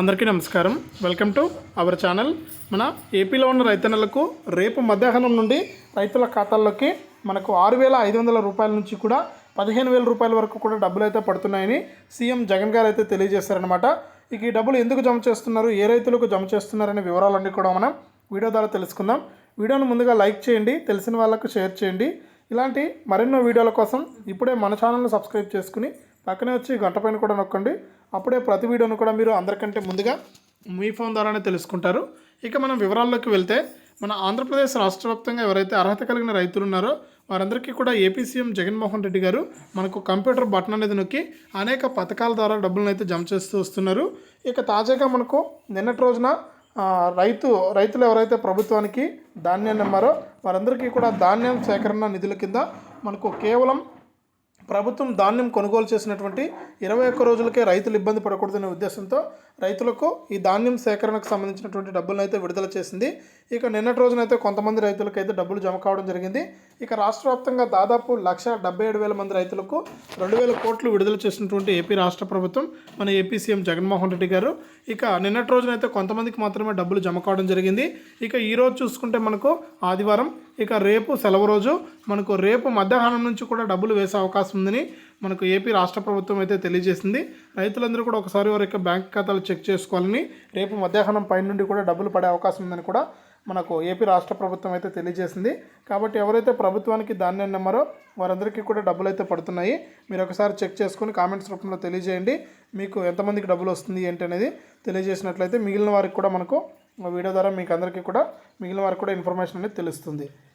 అందరికీ నమస్కారం. Welcome to our channel మన ఏపీలో ఉన్న రైతన్నలకు రేపు మధ్యాహ్నం నుండి రైతుల ఖాతాల్లోకి మనకు ఆరు వేల ఐదు వందల రూపాయల నుంచి కూడా పదిహేను వేల రూపాయల వరకు కూడా డబ్బులు అయితే పడుతున్నాయని సీఎం జగన్ గారు అయితే తెలియజేశారనమాట ఇక ఈ డబ్బులు ఎందుకు జమ చేస్తున్నారు? ఏ రైతులకు జమ చేస్తున్నారనే వివరాలన్నీ కూడా మనం వీడియో ద్వారా తెలుసుకుందాం. వీడియోను ముందుగా లైక్ చేయండి తెలిసిన వాళ్ళకు షేర్ చేయండి. ఇలాంటి మరెన్నో వీడియోల కోసం ఇప్పుడే మన ఛానల్ను సబ్స్క్రైబ్ చేసుకుని పక్కనే వచ్చి గంట పైన కూడా నొక్కండి. అప్పుడే ప్రతి వీడియోను కూడా మీరు అందరికంటే ముందుగా మీ ఫోన్ ద్వారానే తెలుసుకుంటారు. ఇక మనం వివరాల్లోకి వెళ్తే మన ఆంధ్రప్రదేశ్ రాష్ట్ర వ్యాప్తంగా ఎవరైతే అర్హత కలిగిన రైతులు ఉన్నారో వారందరికీ కూడా ఏపీ సీఎం జగన్మోహన్ రెడ్డి గారు మనకు కంప్యూటర్ బటన్ అనేది నొక్కి అనేక పథకాల ద్వారా డబ్బులను అయితే జమ చేస్తూ వస్తున్నారు. ఇక తాజాగా మనకు నిన్నటి రోజున రైతు రైతులు ఎవరైతే ప్రభుత్వానికి ధాన్యాన్ని అమ్మారో వారందరికీ కూడా ధాన్యం సేకరణ నిధుల కింద మనకు కేవలం ప్రభుత్వం ధాన్యం కొనుగోలు చేసినటువంటి ఇరవై ఒక్క రోజులకే రైతులు ఇబ్బంది పడకూడదనే ఉద్దేశంతో రైతులకు ఈ ధాన్యం సేకరణకు సంబంధించినటువంటి డబ్బులను అయితే విడుదల చేసింది. ఇక నిన్నటి రోజునైతే కొంతమంది రైతులకు అయితే డబ్బులు జమ కావడం జరిగింది. ఇక రాష్ట్ర వ్యాప్తంగా దాదాపు లక్ష డెబ్బై ఏడు వేల మంది రైతులకు రెండు వేల కోట్లు విడుదల చేసినటువంటి ఏపీ రాష్ట్ర ప్రభుత్వం మన ఏపీ సీఎం జగన్మోహన్ రెడ్డి గారు. ఇక నిన్నటి రోజునైతే కొంతమందికి మాత్రమే డబ్బులు జమ కావడం జరిగింది. ఇక ఈ రోజు చూసుకుంటే మనకు ఆదివారం ఇక రేపు సెలవు రోజు మనకు రేపు మధ్యాహ్నం నుంచి కూడా డబ్బులు వేసే అవకాశం ఉందని మనకు ఏపీ రాష్ట్ర ప్రభుత్వం అయితే తెలియజేసింది. రైతులందరూ కూడా ఒకసారి వారి యొక్క బ్యాంక్ ఖాతాలు చెక్ చేసుకోవాలని రేపు మధ్యాహ్నం పై నుండి కూడా డబ్బులు పడే అవకాశం ఉందని కూడా మనకు ఏపీ రాష్ట్ర ప్రభుత్వం అయితే తెలియజేసింది. కాబట్టి ఎవరైతే ప్రభుత్వానికి ధాన్యాన్ని నమ్మారో వారందరికీ కూడా డబ్బులు అయితే పడుతున్నాయి. మీరు ఒకసారి చెక్ చేసుకొని కామెంట్స్ రూపంలో తెలియజేయండి. మీకు ఎంతమందికి డబ్బులు వస్తుంది ఏంటి అనేది తెలియజేసినట్లయితే మిగిలిన వారికి కూడా మనకు వీడియో ద్వారా మీకు అందరికీ కూడా మిగిలిన వారికి కూడా ఇన్ఫర్మేషన్ అనేది తెలుస్తుంది.